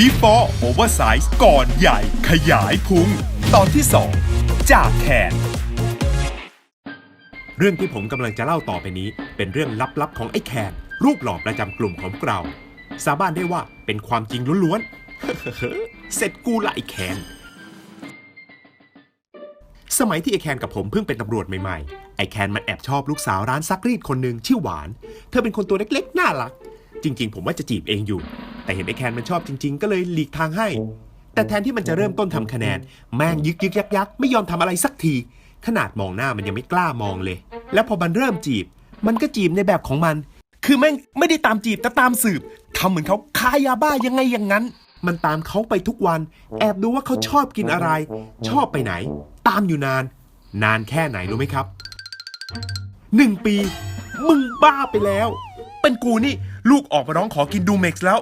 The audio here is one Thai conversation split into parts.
Before Oversize ก่อนใหญ่ขยายพุง ตอนที่ 2 จากแขน เรื่องที่ผมกำลังจะเล่าต่อไปนี้ เป็นเรื่องลับๆของไอ้แคนรูปหล่อประจำกลุ่มของเรา สาบานได้ว่าเป็นความจริงล้วนๆ เสร็จกูละไอ้แคนสมัยที่ไอแคนกับผมเพิ่งเป็นตำรวจใหม่ๆ ไอแคนมันแอบชอบลูกสาวร้านซักรีดคนหนึ่งชื่อหวาน เธอเป็นคนตัวเล็กๆ น่ารัก จริง ๆ ผมว่าจะจีบเองอยู่ แต่เห็นไอแคนมันชอบจริง ๆ ก็เลยหลีกทางให้ แต่แทนที่มันจะเริ่มต้นทำคะแนน แม่งยึกยึกยักยักไม่ยอมทำอะไรสักที ขนาดมองหน้ามันยังไม่กล้ามองเลย แล้วพอมันเริ่มจีบ มันก็จีบในแบบของมัน คือแม่งไม่ได้ตามจีบแต่ตามสืบทำเหมือนเขาค้ายาบ้ายังไงอย่างนั้น มันตามเขาไปทุกวัน แอบดูว่าเขาชอบกินอะไร ชอบไปไหน ตามอยู่นาน นานแค่ไหนรู้ไหมครับหนึ่งปี มึงบ้าไปแล้ว เป็นกูนี่ ลูกออกมาร้องขอกินดูเม็กซ์แล้ว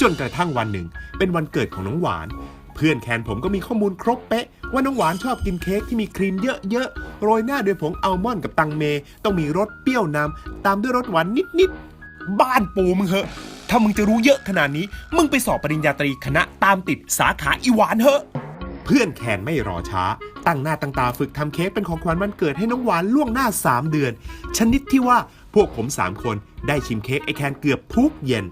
จนกระทั่งวันหนึ่ง เป็นวันเกิดของน้องหวาน เพื่อนแคนผมก็มีข้อมูลครบเป๊ะ ว่าน้องหวานชอบกินเค้กที่มีครีมเยอะๆ โรยหน้าด้วยผงอัลมอนด์กับตังเม ต้องมีรสเปรี้ยวนำตามด้วยรสหวานนิดๆ บ้านปูมึงเหอะ ถ้ามึงจะรู้เยอะขนาดนี้ มึงไปสอบปริญญาตรีคณะตามติดสาขาอีหวานเหอะเพื่อนแคนไม่รอช้า ตั้งหน้าตั้งตาฝึกทำเค้กเป็นของขวัญวันเกิดให้น้องหวานล่วงหน้า 3 เดือน ชนิดที่ว่า พวกผม 3 คนได้ชิมเค้กไอแคนเกือบทุกเย็น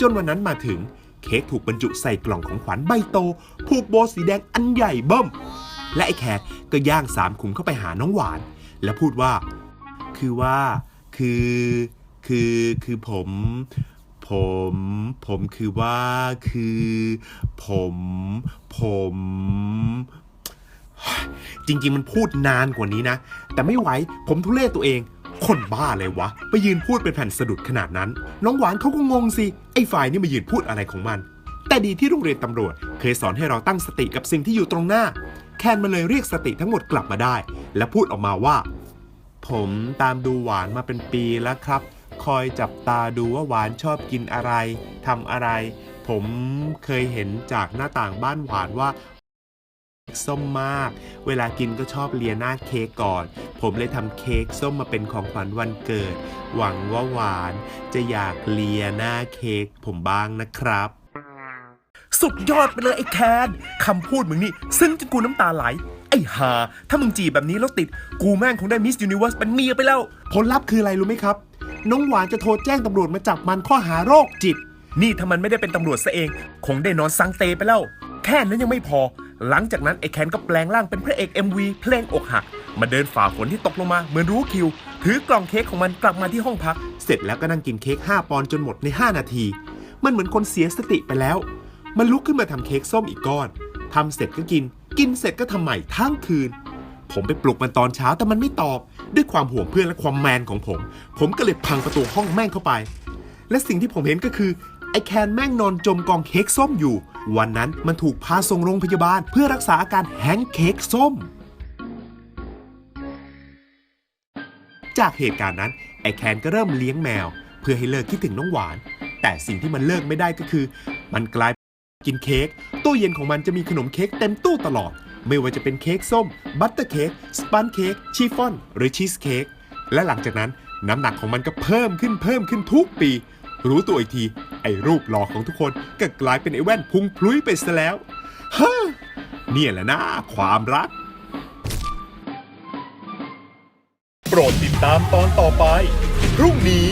จนวันนั้นมาถึงเค้กถูกบรรจุใส่กล่องของขวัญใบโต ผูกโบสีแดงอันใหญ่เบิ้ม และไอแคนก็ย่างสามขุมเข้าไปหาน้องหวาน และพูดว่า คือว่า คือ คือคือผม ผม ผมคือว่าคือ ผม ผมจริง ๆ มันพูดนานกว่านี้นะ แต่ไม่ไหว ผมทุเรศตัวเอง คนบ้าเลยวะ ไปยืนพูดเป็นแผ่นสะดุดขนาดนั้น น้องหวานเขาก็งงสิ ไอ้ฝ่ายนี่มายืนพูดอะไรของมัน แต่ดีที่โรงเรียนตำรวจ เคยสอนให้เราตั้งสติกับสิ่งที่อยู่ตรงหน้า แคนมันเลยเรียกสติทั้งหมดกลับมาได้ และพูดออกมาว่า ผมตามดูหวานมาเป็นปีแล้วครับ คอยจับตาดูว่าหวานชอบกินอะไรทำอะไร ผมเคยเห็นจากหน้าต่างบ้านหวานว่า ส้มมาก เวลากินก็ชอบเลียหน้าเค้กก่อน ผมเลยทำเค้กส้มมาเป็นของขวัญวันเกิด หวังว่าหวานจะอยากเลียหน้าเค้กผมบ้างนะครับ สุดยอดไปเลยไอ้แคนคำพูดมึงนี่ ซึ่งจนกูน้ำตาไหล ไอ้ห่าถ้ามึงจีบแบบนี้แล้วติด กูแม่งคงได้มิสยูนิเวิร์สเป็นเมียไปแล้ว ผลลัพธ์คืออะไรรู้ไหมครับ น้องหวานจะโทรแจ้งตำรวจมาจับมันข้อหาโรคจิต นี่ถ้ามันไม่ได้เป็นตำรวจซะเอง คงได้นอนสังเตไปแล้ว แค่นั้นยังไม่พอ หลังจากนั้นไอ้แคนก็แปลงร่างเป็นพระเอก MV เพลงอกหัก มาเดินฝ่าฝนที่ตกลงมาเหมือนรู้คิว ถือกล่องเค้กของมันกลับมาที่ห้องพัก เสร็จแล้วก็นั่งกินเค้ก5ปอนด์จนหมดใน 5 นาที มันเหมือนคนเสียสติไปแล้ว มันลุกขึ้นมาทำเค้กส้มอีกก้อนทำเสร็จก็กิน กินเสร็จก็ทำใหม่ทั้งคืน ผมไปปลุกมันตอนเช้าแต่มันไม่ตอบ ด้วยความห่วงเพื่อนและความแมนของผม ผมก็เลยพังประตูห้องแม่งเข้าไป และสิ่งที่ผมเห็นก็คือ แคนแม่งนอนจมกองเค้กส้มอยู่ วันนั้นมันถูกพาส่งโรงพยาบาล เพื่อรักษาอาการแฮงเค้กส้ม จากเหตุการณ์นั้น ไอแคนก็เริ่มเลี้ยงแมว เพื่อให้เลิกคิดถึงน้องหวาน แต่สิ่งที่มันเลิกไม่ได้ก็คือ มันกลายกินเค้กตู้เย็นของมันจะมีขนมเค้กเต็มตู้ตลอด ไม่ว่าจะเป็นเค้กส้ม บัตเตอร์เค้กสปันเค้กชีฟ่อน หรือชีสเค้กและหลังจากนั้นน้ำหนักของมันก็เพิ่มขึ้นเพิ่มขึ้นทุกปี รู้ตัวอีกที อ้รูปหล่อของทุกคนก็กลายเป็นไอ้แว่นพุงพลุยไปซะแล้วฮ่าเนี่ยแหละนะความรัก โปรดติดตามตอนต่อไป พรุ่งนี้